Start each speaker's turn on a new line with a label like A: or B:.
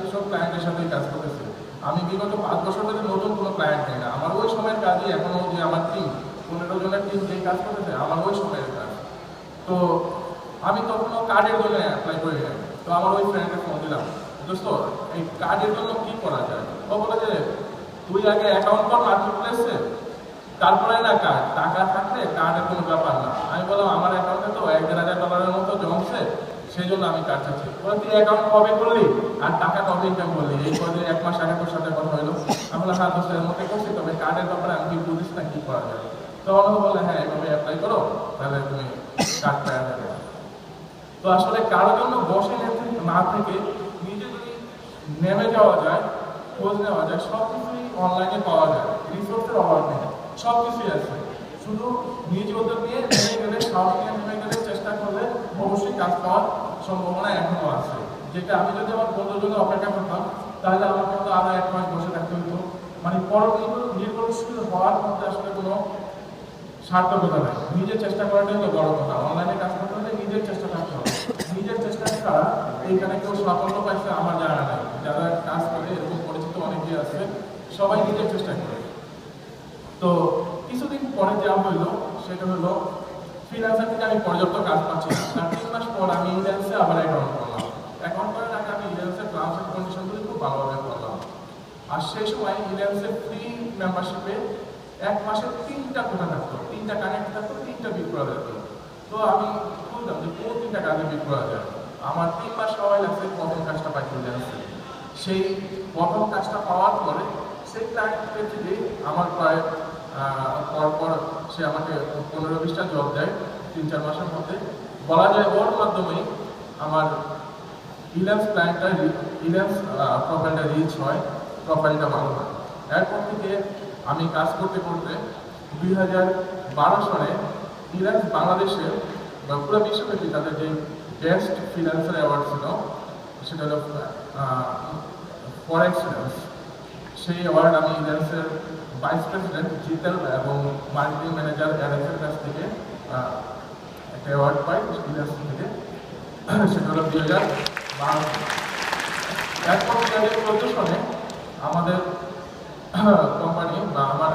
A: সেই সব ক্লায়েন্টের সাথেই কাজ করতেছি। আমি বিগত পাঁচ বছর ধরে নতুন কোনো ক্লায়েন্ট নেই না। আমার ওই সময়ের কাজই এখনও যে আমার টিম পনেরো জনের টিম যে কাজ করতেছে, আমার ওই সময়ের কাজ। তো আমি তখনও কার্ডের জন্য অ্যাপ্লাই করি নাই। তো আমার ওই ফ্রেন্ডকে ফোন দিলাম, দোস্ত, এই কার্ডের জন্য কি করা যায়? ও বলে যে, তুই আগে অ্যাকাউন্ট কর মার্কেট প্লেসে তারপরে না কার্ড টাকা থাকলে কার্ডের কোনো ব্যাপার না। আমি বললাম আমার অ্যাকাউন্টে তো এক দেড় হাজার ডলারের মতো জমছে সেই জন্য আমি কার্ড চাচ্ছি বলে, তুই অ্যাকাউন্ট কবে করলি আর টাকা কবে ইনকাম করলি এই কদিন এক মাস আগে তোর সাথে কথা হলো বললাম হ্যাঁ দোস্ত এর মধ্যে করছি, তবে কার্ডের ব্যাপারে আমি কি বুঝিস না, কি করা যায়? তখন বলে হ্যাঁ এভাবে অ্যাপ্লাই করো, তাহলে তুমি কার্ড পেয়ে যাবে। তো আসলে কারও জন্য বসে না থেকে- নিজে যদি নেমে যাওয়া যায়, খোঁজ নেওয়া যায় সব কিছুই অনলাইনে পাওয়া যায়। রিসোর্সের অভাব নেই। সব কিছুই আছে। শুধু নিজ উদ্যোগ নিয়ে নেমে গেলে স্বাভাবিক নেমে গেলে চেষ্টা করলে অবশ্যই কাজ পাওয়ার সম্ভাবনা এখনও আছে। যেটা আমি যদি আমার বন্ধুর জন্য অপেক্ষা করতাম, তাহলে আমাকে হয়তো আরও এক মাস বসে থাকতে হতো। মানে পর নির্ভরশীল হওয়ার মধ্যে আসলে কোনো সার্থকতা নাই। নিজের চেষ্টা করাটাই হলো বড় কথা। অনলাইনে কাজ করতে হলে নিজের চেষ্টা থাকতে হবে। নিজের চেষ্টা ছাড়া এইখানে কেউ সাফল্য পাইছে আমার জানা নাই। যারা কাজ করে, এরকম পরিচিত অনেকেই আছে, সবাই নিজের চেষ্টা করে। তো কিছুদিন পরে যা হইল, সেটা হলো ফ্রিল্যান্সার থেকে আমি পর্যাপ্ত কাজ পাচ্ছি না। তিন মাস পর আমি ইন্ডিয়ান্সে আবার অ্যাকাউন্ট করলাম। অ্যাকাউন্ট করার আমি ইন্ডিয়ান্সের টার্মস অ্যান্ড কন্ডিশনগুলি খুব ভালোভাবে করলাম। আর সেই সময় ইন্ডিয়ান্সের ফ্রি মেম্বারশিপে এক মাসে তিনটা কোটা থাকতো। তিনটা কানেক্ট থাকতো, তিনটা করা যেত। তো আমি বুঝলাম যে কোন তিনটা কাজে করা যায়। আমার তিন মাস সময় লাগছে প্রথম কাজটা পাই ইন্ডিয়ান্সে সেই প্রথম কাজটা পাওয়ার পরে সেই ক্লায়েন্টের থেকে আমার প্রায় আহ, পর পর সে আমাকে পনেরো বিশটা জব দেয় তিন চার মাসের মধ্যে। বলা যায় ওর আমার ইলেন্স ইলেন্স প্রোফাইলটা রিচ হয় প্রোফাইলটা ভালো হয়। এরপর থেকে আমি কাজ করতে করতে দুই হাজার বারো সালে ইলেন্স বাংলাদেশে বা পুরো বিশ্বব্যাপী তাদের যে বেস্ট ফ্রিল্যান্সার অ্যাওয়ার্ড ছিল সেটা হলো ফর সেই অ্যাওয়ার্ড আমি ইলেন্সের ভাইস প্রেসিডেন্ট জিতেল এবং মার্কেটিং ম্যানেজার অ্যালেক্সের কাছ থেকে একটা অ্যাওয়ার্ড পাই ইলেন্স থেকে। সেটা হলো দুই হাজার বারো। এরপর দুই আমাদের কোম্পানি বা আমার